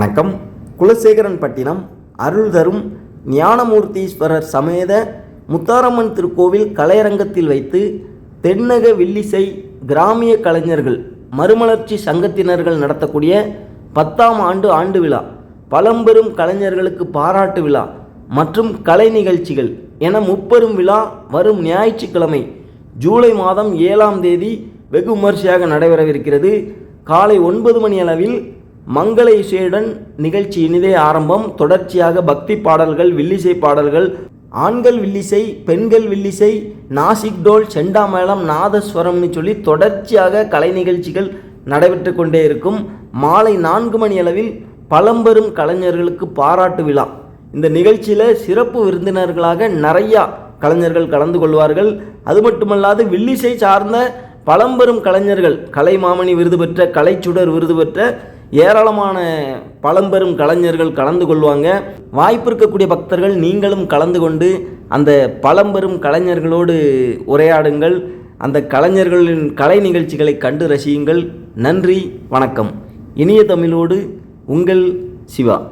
வணக்கம். குலசேகரன்பட்டினம் அருள் தரும் ஞானமூர்த்தீஸ்வரர் சமேத முத்தாரம்மன் திருக்கோவில் கலையரங்கத்தில் வைத்து தென்னக வில்லிசை கிராமிய கலைஞர்கள் மறுமலர்ச்சி சங்கத்தினர்கள் நடத்தக்கூடிய பத்தாம் ஆண்டு ஆண்டு விழா பழம்பெரும் கலைஞர்களுக்கு பாராட்டு விழா மற்றும் கலை நிகழ்ச்சிகள் என முப்பெரும் விழா வரும் ஞாயிற்றுக்கிழமை ஜூலை மாதம் ஏழாம் தேதி வெகு விமர்சையாக நடைபெறவிருக்கிறது. காலை ஒன்பது மணி அளவில் மங்கள இசையுடன் நிகழ்ச்சி இனிதே ஆரம்பம். தொடர்ச்சியாக பக்தி பாடல்கள் வில்லிசை பாடல்கள் ஆண்கள் வில்லிசை பெண்கள் வில்லிசை நாசிக் டோல் செண்டாமேளம் நாதஸ்வரம்னு சொல்லி தொடர்ச்சியாக கலை நிகழ்ச்சிகள் நடைபெற்று கொண்டே இருக்கும். மாலை நான்கு மணி அளவில் பழம்பெரும் கலைஞர்களுக்கு பாராட்டு விழா. இந்த நிகழ்ச்சியில் சிறப்பு விருந்தினர்களாக நிறையா கலைஞர்கள் கலந்து கொள்வார்கள். அது மட்டுமல்லாது வில்லிசை சார்ந்த பழம்பெரும் கலைஞர்கள் கலைமாமணி விருது பெற்ற கலைச்சுடர் விருது பெற்ற ஏராளமான பழம்பெரும் கலைஞர்கள் கலந்து கொள்வாங்க. வாய்ப்பு இருக்கக்கூடிய பக்தர்கள் நீங்களும் கலந்து கொண்டு அந்த பழம்பெரும் கலைஞர்களோடு உரையாடுங்கள். அந்த கலைஞர்களின் கலை நிகழ்ச்சிகளை கண்டு ரசியுங்கள். நன்றி வணக்கம். இனிய தமிழோடு உங்கள் சிவா.